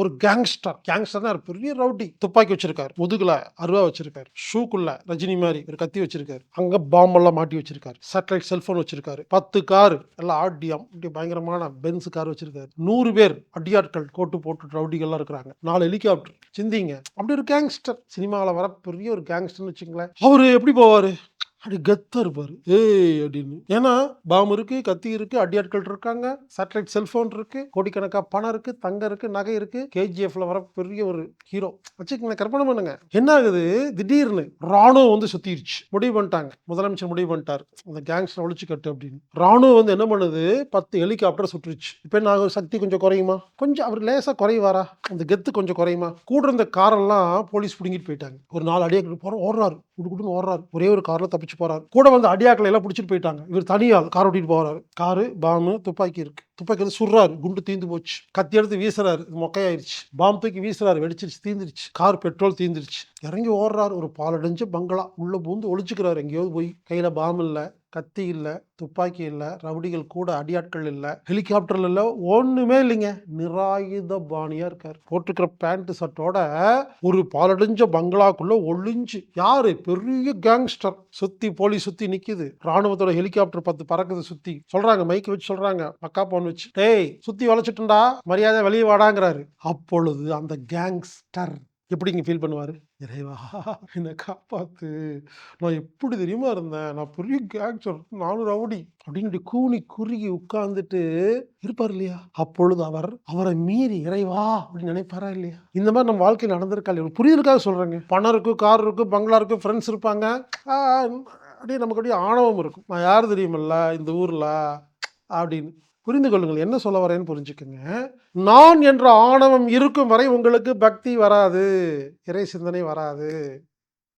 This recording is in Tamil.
ஒரு கேங்ஸ்டர் கேங்ஸ்டர்னா தான் பெரிய ரவுடி. துப்பாக்கி வச்சிருக்காரு முதுகுல அருவா வச்சிருக்காரு ஷூக்குள்ள ரஜினி மாதிரி ஒரு கத்தி வச்சிருக்காரு அங்க பாம்பெல்லாம் மாட்டி வச்சிருக்காரு சேட்டலைட் செல்போன் வச்சிருக்காரு பத்து கார் எல்லாம் ஆடியம் இப்படி பயங்கரமான பென்ஸ் கார் வச்சிருக்காரு. நூறு பேர் அடியாட்கள் கோட்டு போட்டு ரவுடிகள்லாம் இருக்கிறாங்க. நாலு ஹெலிகாப்டர் சிந்திங்க. அப்படி ஒரு கேங்ஸ்டர் சினிமாவில் வர பெரிய ஒரு கேங்ஸ்டர்னு வச்சுங்களேன் அவரு எப்படி போவாரு? அப்படி கெத்தாக இருப்பாரு. ஏய் அப்படின்னு. ஏன்னா பாம் இருக்கு கத்தி இருக்கு அடியாட்கள் இருக்காங்க சேட்டலைட் செல்போன் இருக்கு கோடிக்கணக்கா பணம் இருக்கு தங்கம் இருக்கு நகை இருக்கு கேஜிஎஃப்ல வர பெரிய ஒரு ஹீரோ வச்சுக்கோங்க கற்பனை பண்ணுங்க. என்ன ஆகுது? திடீர்னு ராணுவம் வந்து சுத்திருச்சு. முடிவு பண்ணிட்டாங்க. முதலமைச்சர் முடிவு பண்ணிட்டார். அந்த கேங்ஸ்டர் ஒழிச்சு கட்டு அப்படின்னு. ராணுவம் வந்து என்ன பண்ணுது? பத்து ஹெலிகாப்டர் சுட்டுருச்சு இப்போ என்ன சக்தி கொஞ்சம் குறையுமா? கொஞ்சம் அவர் லேசா குறைவாரா? அந்த கெத்து கொஞ்சம் குறையுமா? கூட இருந்த காரெல்லாம் போலீஸ் பிடுங்கிட்டு போயிட்டாங்க. ஒரு நாலு அடியாக்கள் போற ஓடுறாரு. குடுக்குன்னு ஓடுறாரு. ஒரே ஒரு காரில் தப்பிச்சு போறாரு. கூட வந்து அடியாக்களை எல்லாம் பிடிச்சிட்டு போயிட்டாங்க. இவர் தனியால் கார் ஓட்டிட்டு போறாரு. காரு பாம்பு துப்பாக்கி இருக்கு. துப்பாக்கி வந்து சுடுறாரு. குண்டு தீந்து போச்சு. கத்தி எடுத்து வீசுறாரு. மொக்கையாயிருச்சு. பாம்பு தூக்கி வீசுறாரு. வெடிச்சிருச்சு தீந்துருச்சு. Car petrol தீந்துருச்சு. இறங்கி ஓடுறாரு. ஒரு பாலடைஞ்ச பங்களா. உள்ள பூந்து ஒழிச்சுக்கிறாரு எங்கேயாவது போய். கையில பாம்பு இல்லை. கத்தி இல்லை துப்பாக்கி இல்லை ரவுடிகள் கூட அடியாட்கள் இல்லை ஹெலிகாப்டர்ல இல்லை ஒண்ணுமே இல்லைங்க. நிராயுத பாணியா இருக்கார். போட்டுக்கிற பேண்ட் சட்டோட ஒரு பாலடைஞ்ச பங்களாக்குள்ள ஒளிஞ்சு யாரு? பெரிய கேங்ஸ்டர் சுத்தி போலீஸ் சுத்தி நிக்குது. ராணுவத்தோட ஹெலிகாப்டர் பத்து பறக்குது சுத்தி. சொல்றாங்க மைக்கு வச்சு சொல்றாங்க மக்கா போன் வச்சு. டேய் சுத்தி வளைச்சிட்டுண்டா மரியாதை வெளியே வாடாங்கிறாரு. அப்பொழுது அந்த கேங்ஸ்டர் எப்படி இங்கே ஃபீல் பண்ணுவார்? இறைவா என்னை காப்பாத்து. நான் எப்படி தெரியுமா இருந்தேன்? நான் பெரிய கேங்ஸ்டர் நானும் ரவுடி அப்படின்னு கூனி குறுகி உட்கார்ந்துட்டு இருப்பார் இல்லையா? அப்பொழுது அவர் அவரை மீறி இறைவா அப்படின்னு நினைப்பாரா இல்லையா? இந்த மாதிரி நம்ம வாழ்க்கையில் நடந்திருக்கா இல்லையா? புரியுதுக்காக சொல்கிறேங்க பணம் இருக்கும் கார் இருக்கும் பங்களா இருக்கு ஃப்ரெண்ட்ஸ் இருப்பாங்க. அப்படியே நமக்கு அப்படியே ஆணவம் இருக்கும். நான் யார் தெரியுமில்ல? இந்த ஊரில் அப்படின்னு. புரிந்து கொள்ளுங்கள் என்ன சொல்ல வரேன்னு புரிஞ்சுக்குங்க. நான் என்ற ஆணவம் இருக்கும் வரை உங்களுக்கு பக்தி வராது இறை சிந்தனை வராது.